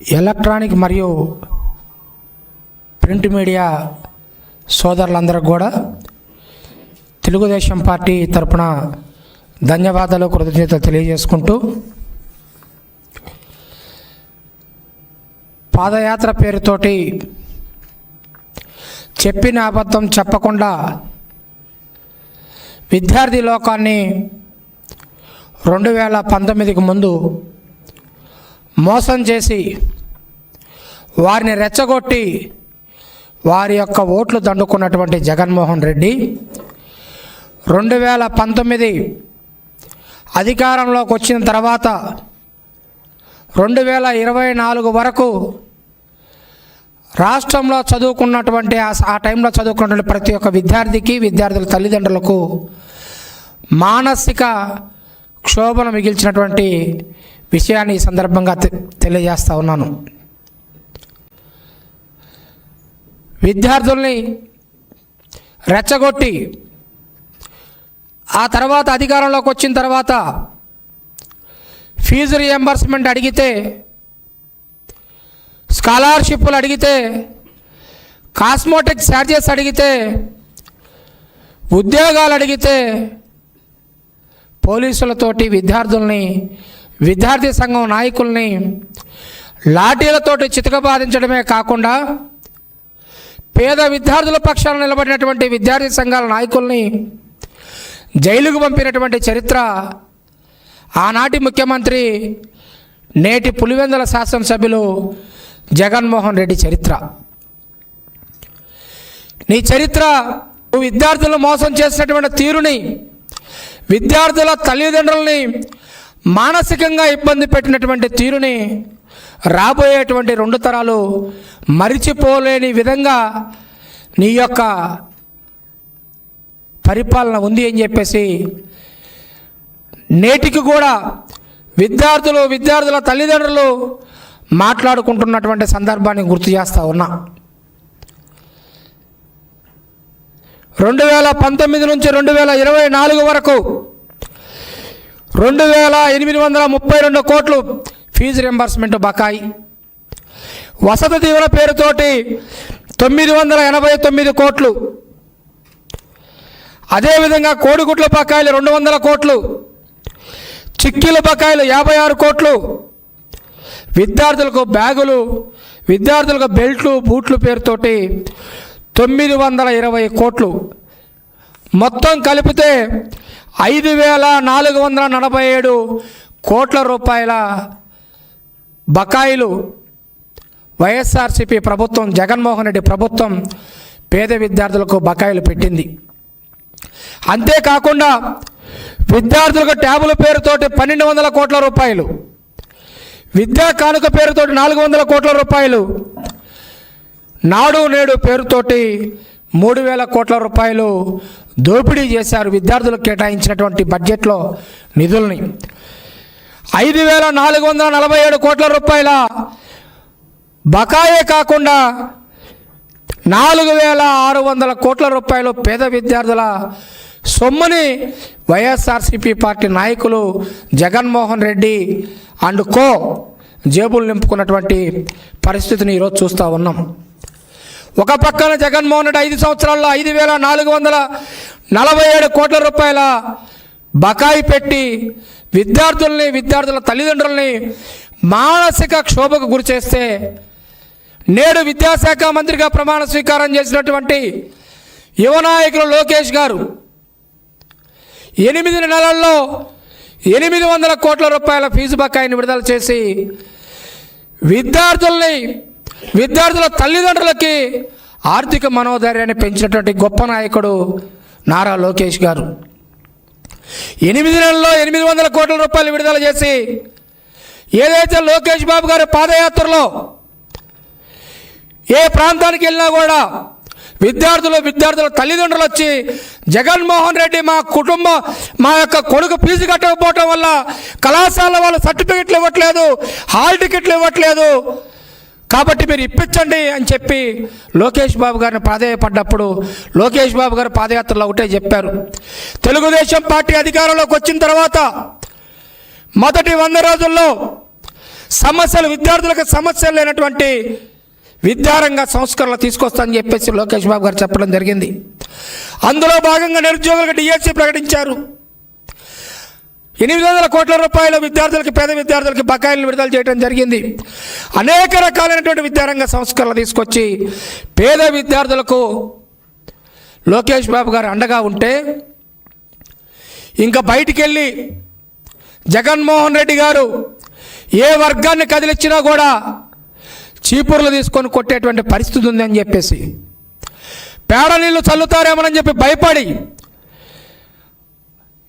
Electronic మరియు print media సోదరులందరికీ కూడా తెలుగుదేశం పార్టీ తరపున ధన్యవాదాలు కృతజ్ఞతలు తెలియజేసుకుంటూ పాదయాత్ర పేరుతోటి చెప్పిన అబద్ధం చెప్పకుండా విద్యార్థి లోకాన్ని రెండు వేల పంతొమ్మిదికి ముందు మోసం చేసి వారిని రెచ్చగొట్టి వారి యొక్క ఓట్లు దండుకున్నటువంటి జగన్మోహన్ రెడ్డి రెండు వేల పంతొమ్మిది అధికారంలోకి వచ్చిన తర్వాత రెండు వేల ఇరవై నాలుగు వరకు రాష్ట్రంలో చదువుకున్నటువంటి ఆ టైంలో చదువుకున్నటువంటి ప్రతి ఒక్క విద్యార్థికి విద్యార్థుల తల్లిదండ్రులకు మానసిక క్షోభను మిగిల్చినటువంటి విషయాన్ని ఈ సందర్భంగా తె- తెలియజేస్తా ఉన్నాను. విద్యార్థుల్ని రెచ్చగొట్టి ఆ తర్వాత అధికారంలోకి వచ్చిన తర్వాత ఫీజు రియంబర్స్మెంట్ అడిగితే స్కాలర్షిప్లు అడిగితే కాస్మోటిక్ ఛార్జెస్ అడిగితే ఉద్యోగాలు అడిగితే పోలీసులతోటి విద్యార్థుల్ని విద్యార్థి సంఘం నాయకుల్ని లాఠీలతోటి చితకబాధించడమే కాకుండా పేద విద్యార్థుల పక్షాన నిలబడినటువంటి విద్యార్థి సంఘాల నాయకుల్ని జైలుకు పంపినటువంటి చరిత్ర ఆనాటి ముఖ్యమంత్రి నేటి పులివెందుల శాసనసభ్యులు జగన్మోహన్ రెడ్డి చరిత్ర. నీ చరిత్ర విద్యార్థులను మోసం చేసినటువంటి తీరుని విద్యార్థుల తల్లిదండ్రులని మానసికంగా ఇబ్బంది పెట్టినటువంటి తీరుని రాబోయేటువంటి రెండు తరాలు మరిచిపోలేని విధంగా నీ యొక్క పరిపాలన ఉంది అని చెప్పేసి నేటికి కూడా విద్యార్థులు విద్యార్థుల తల్లిదండ్రులు మాట్లాడుకుంటున్నటువంటి సందర్భాన్ని గుర్తు చేస్తా ఉన్నా. రెండు వేల పంతొమ్మిది నుంచి రెండు వేల ఇరవై నాలుగు వరకు రెండు వేల ఎనిమిది వందల ముప్పై రెండు కోట్లు ఫీజు రింబర్స్మెంట్ బకాయి. వసతి దీవుల పేరుతోటి తొమ్మిది వందల ఎనభై తొమ్మిది కోట్లు. అదేవిధంగా కోడిగుట్ల బకాయిలు రెండు వందల కోట్లు. చిక్కీల బకాయిలు యాభై ఆరు కోట్లు. విద్యార్థులకు బ్యాగులు విద్యార్థులకు బెల్ట్లు బూట్లు పేరుతోటి తొమ్మిది వందల ఇరవై కోట్లు. మొత్తం కలిపితే ఐదు వేల నాలుగు వందల నలభై ఏడు కోట్ల రూపాయల బకాయిలు వైఎస్ఆర్సీపీ ప్రభుత్వం జగన్మోహన్ రెడ్డి ప్రభుత్వం పేద విద్యార్థులకు బకాయిలు పెట్టింది. అంతేకాకుండా విద్యార్థులకు ట్యాబుల పేరుతోటి పన్నెండు వందల కోట్ల రూపాయలు విద్యా కానుక పేరుతోటి నాలుగు వందల కోట్ల రూపాయలు నాడు నేడు పేరుతోటి మూడు వేల కోట్ల రూపాయలు దోపిడీ చేశారు విద్యార్థులకు కేటాయించినటువంటి బడ్జెట్లో నిధుల్ని. ఐదు వేల నాలుగు వందల నలభై ఏడు కోట్ల రూపాయల బకాయే కాకుండా నాలుగు వేల ఆరు వందల కోట్ల రూపాయలు పేద విద్యార్థుల సొమ్ముని వైఎస్ఆర్సీపీ పార్టీ నాయకులు జగన్మోహన్ రెడ్డి అండ్ కో జేబులు నింపుకున్నటువంటి పరిస్థితిని ఈరోజు చూస్తూ ఉన్నాం. ఒక పక్కన జగన్మోహన్ రెడ్డి ఐదు సంవత్సరాల్లో ఐదు వేల నాలుగు వందల నలభై ఏడు కోట్ల రూపాయల బకాయి పెట్టి విద్యార్థుల్ని విద్యార్థుల తల్లిదండ్రుల్ని మానసిక క్షోభకు గురి చేస్తే నేడు విద్యాశాఖ మంత్రిగా ప్రమాణ స్వీకారం చేసినటువంటి యువనాయకులు లోకేష్ గారు ఎనిమిది నెలల్లో ఎనిమిది వందల కోట్ల రూపాయల ఫీజు బకాయిని విడుదల చేసి విద్యార్థుల్ని విద్యార్థుల తల్లిదండ్రులకి ఆర్థిక మనోధైర్యాన్ని పెంచినటువంటి గొప్ప నాయకుడు నారా లోకేష్ గారు. ఎనిమిది నెలల్లో ఎనిమిది వందల కోట్ల రూపాయలు విడుదల చేసి ఏదైతే లోకేష్ బాబు గారి పాదయాత్రలో ఏ ప్రాంతానికి వెళ్ళినా కూడా విద్యార్థులు విద్యార్థుల తల్లిదండ్రులు వచ్చి జగన్మోహన్ రెడ్డి మా కుటుంబ మా యొక్క కొడుకు ఫీజు కట్టకపోవటం వల్ల కళాశాల వాళ్ళు సర్టిఫికెట్లు ఇవ్వట్లేదు హాల్ టికెట్లు ఇవ్వట్లేదు. కాబట్టి మీరు ఇప్పించండి అని చెప్పి లోకేష్ బాబు గారిని ప్రాధేయపడ్డప్పుడు లోకేష్ బాబు గారు పాదయాత్రలో ఒకటే చెప్పారు. తెలుగుదేశం పార్టీ అధికారంలోకి వచ్చిన తర్వాత మొదటి వంద రోజుల్లో సమస్యలు విద్యార్థులకు సమస్యలు లేనటువంటి విద్యారంగ సంస్కరణలు తీసుకొస్తానని చెప్పేసి లోకేష్ బాబు గారు చెప్పడం జరిగింది. అందులో భాగంగా నిరుద్యోగులకు డిఎస్సి ప్రకటించారు. ఎనిమిది వందల కోట్ల రూపాయల విద్యార్థులకి పేద విద్యార్థులకి బకాయిలను విడుదల చేయడం జరిగింది. అనేక రకాలైనటువంటి విద్యారంగ సంస్కరణలు తీసుకొచ్చి పేద విద్యార్థులకు లోకేష్ బాబు గారు అండగా ఉంటే ఇంకా బయటికి వెళ్ళి జగన్మోహన్ రెడ్డి గారు ఏ వర్గాన్ని కదిలిచ్చినా కూడా చీపుర్లు తీసుకొని కొట్టేటువంటి పరిస్థితి ఉందని చెప్పేసి పేడ నీళ్ళు చల్లుతారేమోనని చెప్పి భయపడి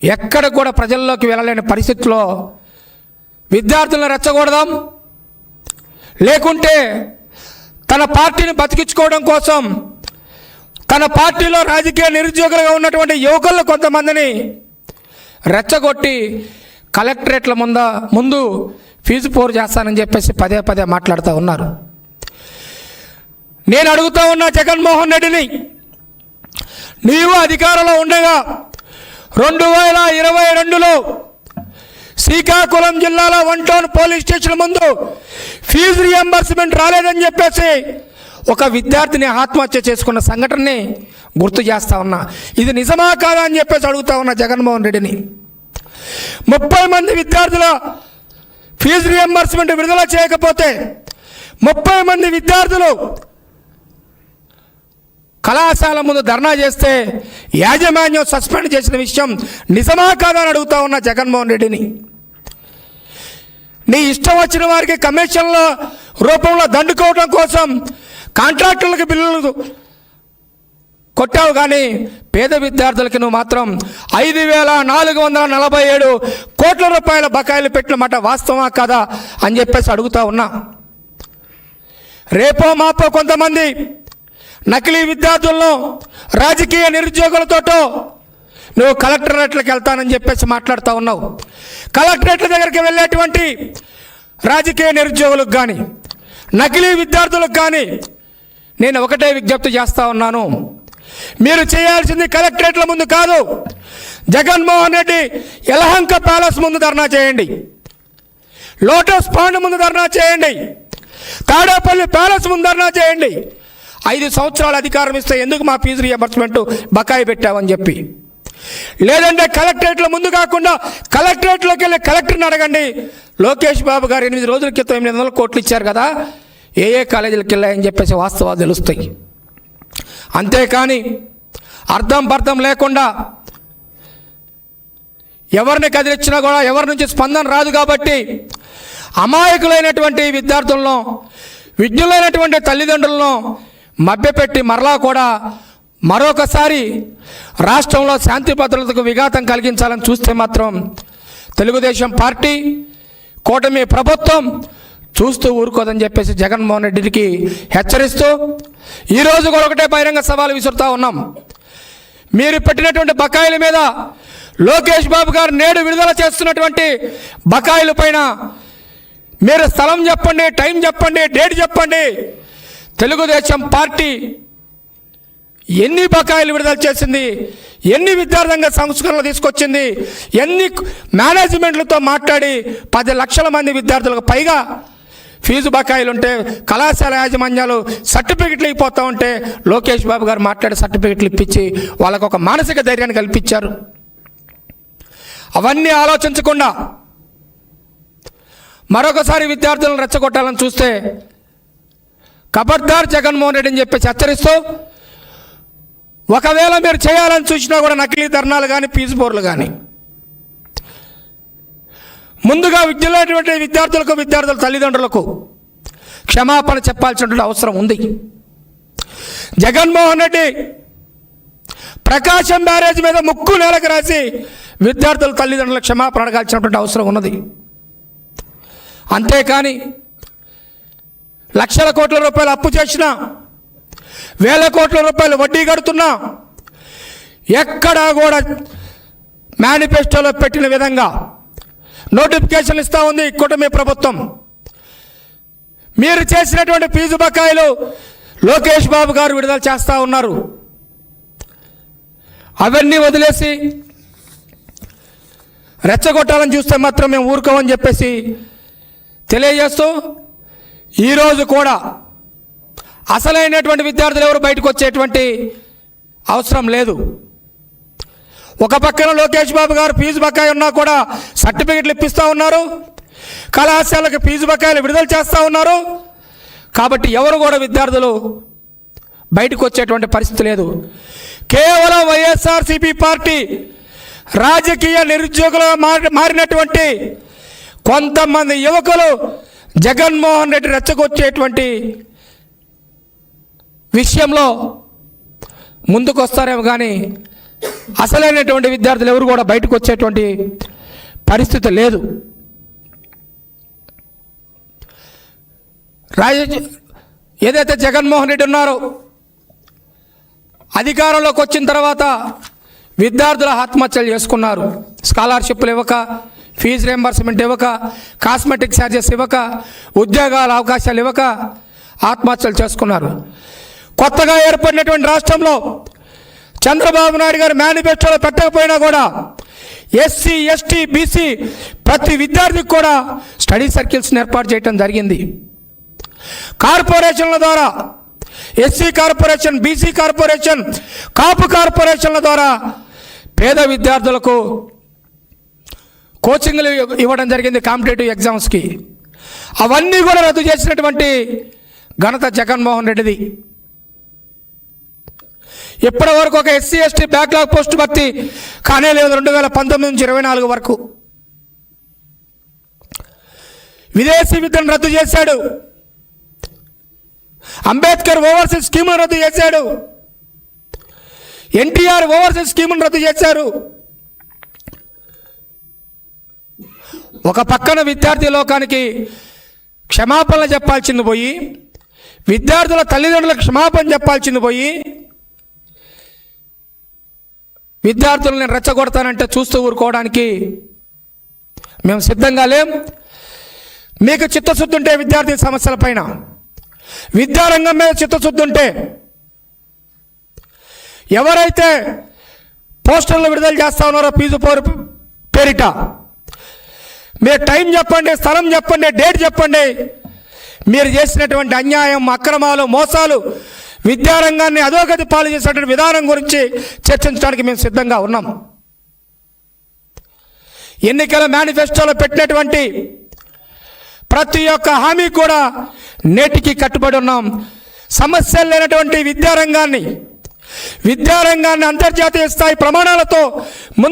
ఎక్కడ కూడా ప్రజల్లోకి వెళ్ళలేని పరిస్థితిలో విద్యార్థులను రెచ్చగొడదాం. లేకుంటే తన పార్టీని బతికించుకోవడం కోసం తన పార్టీలో రాజకీయ నిరుద్యోగులుగా ఉన్నటువంటి యువకులు కొంతమందిని రెచ్చగొట్టి కలెక్టరేట్ల ముంద ముందు ఫీజు పోరు చేస్తానని చెప్పేసి పదే పదే మాట్లాడుతూ ఉన్నారు. నేను అడుగుతా ఉన్నా జగన్మోహన్ రెడ్డిని నీవు అధికారంలో ఉండగా రెండు వేల ఇరవై రెండులో శ్రీకాకుళం జిల్లాలో వన్ టౌన్ పోలీస్ స్టేషన్ ముందు ఫీజు రియంబర్స్మెంట్ రాలేదని చెప్పేసి ఒక విద్యార్థిని ఆత్మహత్య చేసుకున్న సంఘటనని గుర్తు చేస్తా ఉన్నా. ఇది నిజమా కాదా అని చెప్పేసి అడుగుతా ఉన్నా జగన్మోహన్ రెడ్డిని. ముప్పై మంది విద్యార్థుల ఫీజు రియంబర్స్మెంట్ విడుదల చేయకపోతే ముప్పై మంది విద్యార్థులు కళాశాల ముందు ధర్నా చేస్తే యాజమాన్యం సస్పెండ్ చేసిన విషయం నిజమా కాదా అని అడుగుతా ఉన్న జగన్మోహన్ రెడ్డిని. నీ ఇష్టం వచ్చిన వారికి కమిషన్ల రూపంలో దండుకోవడం కోసం కాంట్రాక్టులకు బిల్లులు కొట్టావు కానీ పేద విద్యార్థులకి నువ్వు మాత్రం ఐదు వేల నాలుగు వందల నలభై ఏడు కోట్ల రూపాయల బకాయిలు పెట్టిన మాట వాస్తవమా కదా అని చెప్పేసి అడుగుతా ఉన్నా. రేపో మాపో కొంతమంది నకిలీ విద్యార్థులను రాజకీయ నిరుద్యోగులతోటో నువ్వు కలెక్టరేట్లకు వెళ్తానని చెప్పేసి మాట్లాడుతూ ఉన్నావు. కలెక్టరేట్ల దగ్గరికి వెళ్ళేటువంటి రాజకీయ నిరుద్యోగులకు కానీ నకిలీ విద్యార్థులకు కానీ నేను ఒకటే విజ్ఞప్తి చేస్తూ ఉన్నాను. మీరు చేయాల్సింది కలెక్టరేట్ల ముందు కాదు జగన్మోహన్ రెడ్డి యలహంక ప్యాలెస్ ముందు ధర్నా చేయండి. లోటస్ పాండ్ ముందు ధర్నా చేయండి. తాడేపల్లి ప్యాలెస్ ముందు ధర్నా చేయండి. ఐదు సంవత్సరాలు అధికారం ఇస్తే ఎందుకు మా ఫీజు రియంబర్స్మెంట్ బకాయి పెట్టావని చెప్పి. లేదంటే కలెక్టరేట్ల ముందు కాకుండా కలెక్టరేట్లోకి వెళ్ళి కలెక్టర్ని అడగండి. లోకేష్ బాబు గారు ఎనిమిది రోజుల క్రితం ఎనిమిది వందల కోట్లు ఇచ్చారు కదా ఏ ఏ కాలేజీలకు వెళ్ళాయని చెప్పేసి వాస్తవాలు తెలుస్తాయి. అంతేకాని అర్థం పర్థం లేకుండా ఎవరిని కదిలిచ్చినా కూడా ఎవరి నుంచి స్పందన రాదు కాబట్టి అమాయకులైనటువంటి విద్యార్థులను విజ్ఞులైనటువంటి తల్లిదండ్రులను మభ్యపెట్టి మరలా కూడా మరొకసారి రాష్ట్రంలో శాంతి భద్రతకు విఘాతం కలిగించాలని చూస్తే మాత్రం తెలుగుదేశం పార్టీ కూటమి ప్రభుత్వం చూస్తూ ఊరుకోదని చెప్పేసి జగన్మోహన్ రెడ్డికి హెచ్చరిస్తూ ఈరోజు కూడా ఒకటే బహిరంగ సవాలు విసురుతూ ఉన్నాం. మీరు పెట్టినటువంటి బకాయిల మీద లోకేష్ బాబు గారు నేడు విడుదల చేస్తున్నటువంటి బకాయిల పైన మీరు స్థలం చెప్పండి టైం చెప్పండి డేట్ చెప్పండి. తెలుగుదేశం పార్టీ ఎన్ని బకాయిలు విడుదల చేసింది ఎన్ని విద్యార్థంగ సంస్కరణలు తీసుకొచ్చింది ఎన్ని మేనేజ్మెంట్లతో మాట్లాడి పది లక్షల మంది విద్యార్థులకు పైగా ఫీజు బకాయిలు ఉంటే కళాశాల యాజమాన్యాలు సర్టిఫికెట్లు ఇవ్వపోతూ ఉంటే లోకేష్ బాబు గారు మాట్లాడి సర్టిఫికెట్లు ఇప్పించి వాళ్ళకు ఒక మానసిక ధైర్యాన్ని కల్పించారు. అవన్నీ ఆలోచించకుండా మరొకసారి విద్యార్థులను రెచ్చగొట్టాలని చూస్తే కబడ్దార్ జగన్మోహన్ రెడ్డి అని చెప్పేసి హెచ్చరిస్తూ ఒకవేళ మీరు చేయాలని చూసినా కూడా నకిలీ ధర్నాలు కానీ ఫీజు బోర్లు కానీ ముందుగా విద్యలేటువంటి విద్యార్థులకు విద్యార్థుల తల్లిదండ్రులకు క్షమాపణ చెప్పాల్సినటువంటి అవసరం ఉంది. జగన్మోహన్ రెడ్డి ప్రకాశం బ్యారేజ్ మీద ముక్కు నేలకు రాసి విద్యార్థుల తల్లిదండ్రులకు క్షమాపణ అడగాల్సినటువంటి అవసరం ఉన్నది. అంతేకాని లక్షల కోట్ల రూపాయలు అప్పు చేసినా వేల కోట్ల రూపాయలు వడ్డీ కడుతున్నా ఎక్కడా కూడా మేనిఫెస్టోలో పెట్టిన విధంగా నోటిఫికేషన్ ఇస్తూ ఉంది కూటమి ప్రభుత్వం. మీరు చేసినటువంటి ఫీజు బకాయిలు లోకేష్ బాబు గారు విడుదల చేస్తూ ఉన్నారు. అవన్నీ వదిలేసి రెచ్చగొట్టాలని చూస్తే మాత్రం మేము ఊరుకోమని చెప్పేసి తెలియజేస్తూ ఈరోజు కూడా అసలైనటువంటి విద్యార్థులు ఎవరు బయటకు వచ్చేటువంటి అవసరం లేదు. ఒక పక్కన లోకేష్ బాబు గారు ఫీజు బకాయి ఉన్నా కూడా సర్టిఫికెట్లు ఇప్పిస్తూ ఉన్నారు. కళాశాలకు ఫీజు బకాయిలు విడుదల చేస్తూ ఉన్నారు. కాబట్టి ఎవరు కూడా విద్యార్థులు బయటకు వచ్చేటువంటి పరిస్థితి లేదు. కేవలం వైఎస్ఆర్సీపీ పార్టీ రాజకీయ నిరుద్యోగులుగా మారి మారినటువంటి కొంతమంది యువకులు జగన్మోహన్ రెడ్డి రెచ్చగొచ్చేటువంటి విషయంలో ముందుకు వస్తారేమో కానీ అసలైనటువంటి విద్యార్థులు ఎవరు కూడా బయటకు వచ్చేటువంటి పరిస్థితి లేదు. రాజ ఏదైతే జగన్మోహన్ రెడ్డి ఉన్నారో అధికారంలోకి వచ్చిన తర్వాత విద్యార్థుల ఆత్మహత్యలు చేసుకున్నారు. స్కాలర్షిప్లు ఇవ్వక ఫీజు రియంబర్స్మెంట్ ఇవ్వక కాస్మెటిక్ ఛార్జెస్ ఇవ్వక ఉద్యోగాల అవకాశాలు ఇవ్వక ఆత్మహత్యలు చేసుకున్నారు. కొత్తగా ఏర్పడినటువంటి రాష్ట్రంలో చంద్రబాబు నాయుడు గారు మేనిఫెస్టోలో పెట్టకపోయినా కూడా ఎస్సీ ఎస్టీ బీసీ ప్రతి విద్యార్థికి కూడా స్టడీ సర్కిల్స్ని ఏర్పాటు చేయడం జరిగింది. కార్పొరేషన్ల ద్వారా SC corporation BC corporation Kapu కార్పొరేషన్ల ద్వారా పేద విద్యార్థులకు కోచింగ్లు ఇవ్వడం జరిగింది కాంపిటేటివ్ ఎగ్జామ్స్కి. అవన్నీ కూడా రద్దు చేసినటువంటి ఘనత జగన్మోహన్ రెడ్డిది. ఇప్పటి వరకు ఒక ఎస్సీ ఎస్టీ బ్యాక్లాగ్ పోస్ట్ భర్తీ కానే లేదు రెండు వేల పంతొమ్మిది నుంచి ఇరవై నాలుగు వరకు. విదేశీ విద్యను రద్దు చేశాడు. అంబేద్కర్ ఓవర్సీస్ స్కీమును రద్దు చేశాడు. ఎన్టీఆర్ ఓవర్సీస్ స్కీమును రద్దు చేశారు. ఒక పక్కన విద్యార్థి లోకానికి క్షమాపణలు చెప్పాల్సింది పోయి విద్యార్థుల తల్లిదండ్రులకు క్షమాపణ చెప్పాల్సింది పోయి విద్యార్థులను నేను రెచ్చగొడతానంటే చూస్తూ ఊరుకోవడానికి మేము సిద్ధంగా లేం. మీకు చిత్తశుద్ధి ఉంటే విద్యార్థి సమస్యల పైన విద్యారంగం మీద చిత్తశుద్ధి ఉంటే ఎవరైతే పోస్టర్లు విడుదల చేస్తా ఉన్నారో ఫీజు పోరు పేరిట మీరు టైం చెప్పండి స్థలం చెప్పండి డేట్ చెప్పండి. మీరు చేసినటువంటి అన్యాయం అక్రమాలు మోసాలు విద్యారంగాన్ని అధోగతి పాలు చేసినటువంటి విధానం గురించి చర్చించడానికి మేము సిద్ధంగా ఉన్నాం. ఎన్నికల మేనిఫెస్టోలో పెట్టినటువంటి ప్రతి ఒక్క హామీ కూడా నేటికి కట్టుబడి ఉన్నాం. సమస్యలు లేనటువంటి విద్యారంగాన్ని విద్యారంగాన్ని అంతర్జాతీయ స్థాయి ప్రమాణాలతో